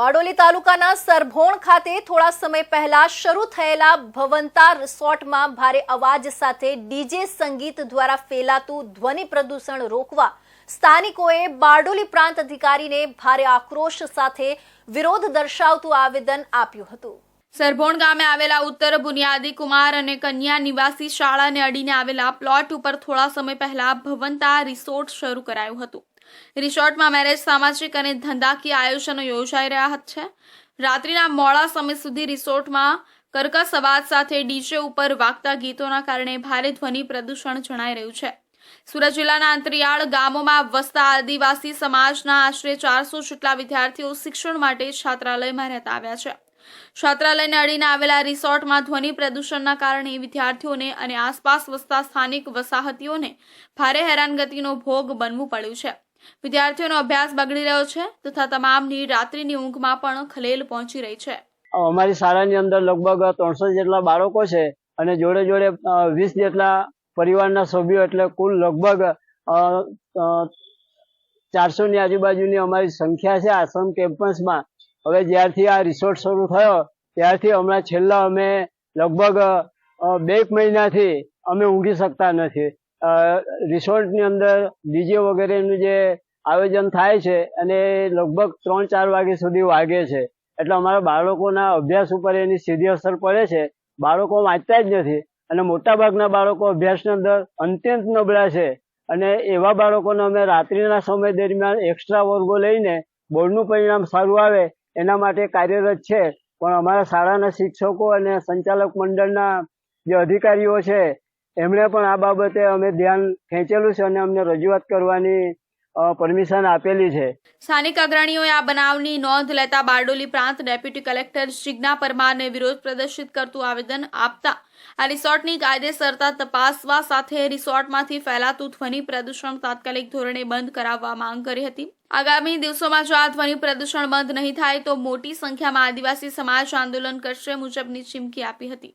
બારડોલી તાલુકાના સરભોણ ખાતે થોડા સમય પહેલા શરૂ થયેલા ભવંતા રિસોર્ટમાં ભારે અવાજ સાથે ડીજે સંગીત દ્વારા ફેલાતું ધ્વનિ પ્રદૂષણ રોકવા સ્થાનિકોએ બારડોલી પ્રાંત અધિકારીને ભારે આક્રોશ સાથે વિરોધ દર્શાવતું આવેદન આપ્યું હતું. સરભોણ ગામે આવેલા ઉત્તર બુનિયાદી કુમાર અને કન્યા નિવાસી શાળાને અડીને આવેલા પ્લોટ ઉપર થોડા સમય પહેલા ભવંતા રિસોર્ટ શરૂ કરાયું હતું. રિસોર્ટમાં મેરેજ, સામાજિક અને ધંધાકીય આયોજનો યોજાઈ રહ્યા છે. રાત્રિના મોડા સમય સુધી રિસોર્ટમાં કર્કશ અવાજ સાથે ડીજે ઉપર વાગતા ગીતોના કારણે ભારે ધ્વનિ પ્રદૂષણ જણાઈ રહ્યું છે. સુરત જિલ્લાના અંતરિયાળ ગામોમાં વસતા આદિવાસી સમાજના આશરે ચારસો જેટલા વિદ્યાર્થીઓ શિક્ષણ માટે છાત્રાલયમાં રહેતા આવ્યા છે. છાત્રાલયને અડીને આવેલા રિસોર્ટમાં ધ્વનિ પ્રદૂષણના કારણે વિદ્યાર્થીઓને અને આસપાસ વસતા સ્થાનિક વસાહતીઓને ભારે હેરાનગતિનો ભોગ બનવું પડ્યું છે. વિદ્યાર્થીઓનો અભ્યાસ બગડી રહ્યો છે તથા તમામની રાત્રિની ઊંઘમાં પણ ખલેલ પહોંચી રહી છે. અમારી શાળાની અંદર લગભગ ત્રણસો જેટલા બાળકો છે અને જોડે જોડે વીસ જેટલા પરિવારના સભ્યો એટલે કુલ લગભગ ચારસો ની આજુબાજુની અમારી સંખ્યા છે આશ્રમ કેમ્પસમાં. હવે જ્યારથી આ રિસોર્ટ શરૂ થયો, ત્યારથી હમણાં છેલ્લા અમે લગભગ બે મહિનાથી અમે ઊંઘી શકતા નથી. રિસોર્ટની અંદર ડીજે વગેરેનું જે આયોજન થાય છે અને લગભગ ત્રણ ચાર વાગ્યા સુધી વાગે છે. એટલે અમારા બાળકોના અભ્યાસ ઉપર એની સીધી અસર પડે છે. બાળકો વાંચતા જ નથી. અને મોટાભાગના બાળકો અભ્યાસની અંદર અત્યંત નબળા છે. અને એવા બાળકોને અમે રાત્રિના સમય દરમિયાન એક્સ્ટ્રા વર્ગો લઈને બોર્ડનું પરિણામ સારું આવે એના માટે કાર્યરત છે. પણ અમારા શાળાના શિક્ષકો અને સંચાલક મંડળના જે અધિકારીઓ છે, એમણે પણ આ બાબતે અમે ધ્યાન ખેંચેલું છે અને અમને રજૂઆત કરવાની પરમિશન આપેલી છે. સ્થાનિક અગ્રણીઓએ આ બનાવની નોંધ લેતા બારડોલી પ્રાંત ડેપ્યુટી કલેક્ટર શ્રીજ્ઞા પરમારને વિરોધ પ્રદર્શિત કરતું આવેદન આપતા આ રિસોર્ટની કાયદેસરતા તપાસવા સાથે રિસોર્ટમાંથી ફેલાતું ધ્વનિ પ્રદૂષણ તાત્કાલિક ધોરણે બંધ કરાવવા માંગ કરી હતી. આગામી દિવસોમાં જો આ ધ્વનિ પ્રદૂષણ બંધ નહીં થાય તો મોટી સંખ્યામાં આદિવાસી સમાજ આંદોલન કરશે મુજબની ચીમકી આપી હતી.